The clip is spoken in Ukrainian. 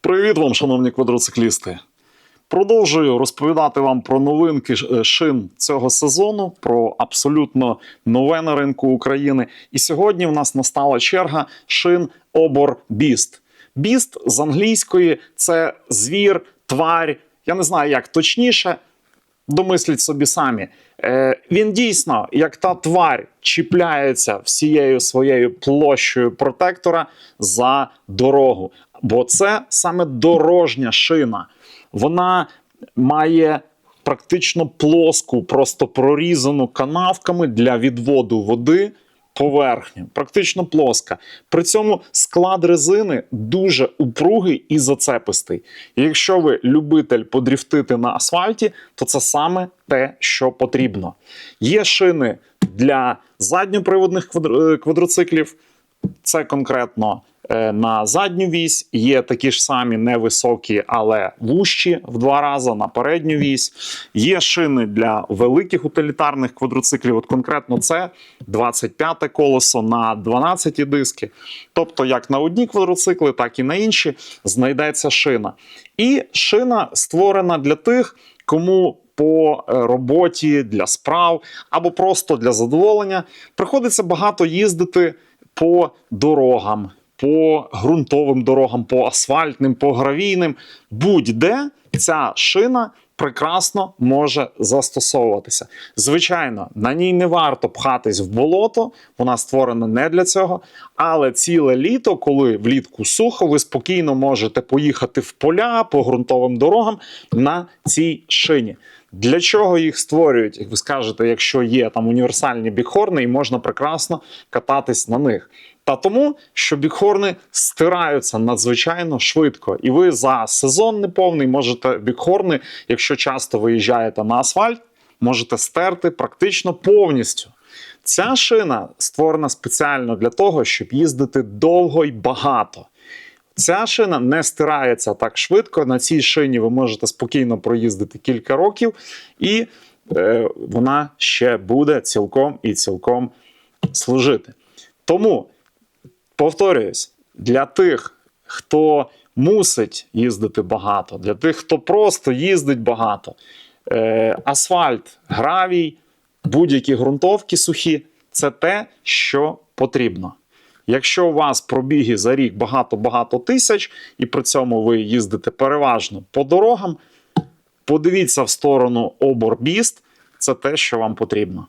Привіт вам, шановні квадроциклісти! Продовжую розповідати вам про новинки е, шин цього сезону, про абсолютно нове на ринку України. І сьогодні в нас настала черга шин Обор Біст. Біст з англійської це звір, тварь. Я не знаю, як точніше. Домисліть собі самі. Е, він дійсно, як та тварь, чіпляється всією своєю площею протектора за дорогу. Бо це саме дорожня шина. Вона має практично плоску, просто прорізану канавками для відводу води. Поверхню, практично плоска. При цьому склад резини дуже упругий і зацепистий. Якщо ви любитель подріфтити на асфальті, то це саме те, що потрібно. Є шини для задньоприводних е, квадроциклів. Це конкретно е, на задню вісь. Є такі ж самі невисокі, але вущі в два рази на передню вісь. Є шини для великих утилітарних квадроциклів. От конкретно це 25 колесо на 12 диски. Тобто, як на одні квадроцикли, так і на інші знайдеться шина. І шина створена для тих, кому по е, роботі для справ або просто для задоволення приходиться багато їздити по дорогам, по ґрунтовим дорогам, по асфальтним, по гравійним. Будь-де ця шина прекрасно може застосовуватися. Звичайно, на ній не варто пхатись в болото, вона створена не для цього. Але ціле літо, коли влітку сухо, ви спокійно можете поїхати в поля по ґрунтовим дорогам на цій шині. Для чого їх створюють? Як ви скажете, якщо є там універсальні бікхорни, і можна прекрасно кататись на них. Та тому, що бікхорни стираються надзвичайно швидко, і ви за сезон неповний можете бікхорни, якщо часто виїжджаєте на асфальт, можете стерти практично повністю. Ця шина створена спеціально для того, щоб їздити довго й багато. Ця шина не стирається так швидко. На цій шині ви можете спокійно проїздити кілька років, і е, вона ще буде цілком і цілком служити. Тому, повторююсь, для тих, хто мусить їздити багато, для тих, хто просто їздить багато, е, асфальт, гравій, будь-які ґрунтовки сухі це те, що потрібно. Якщо у вас пробіги за рік багато-багато тисяч, і при цьому ви їздите переважно по дорогам, подивіться в сторону оборбіст, це те, що вам потрібно.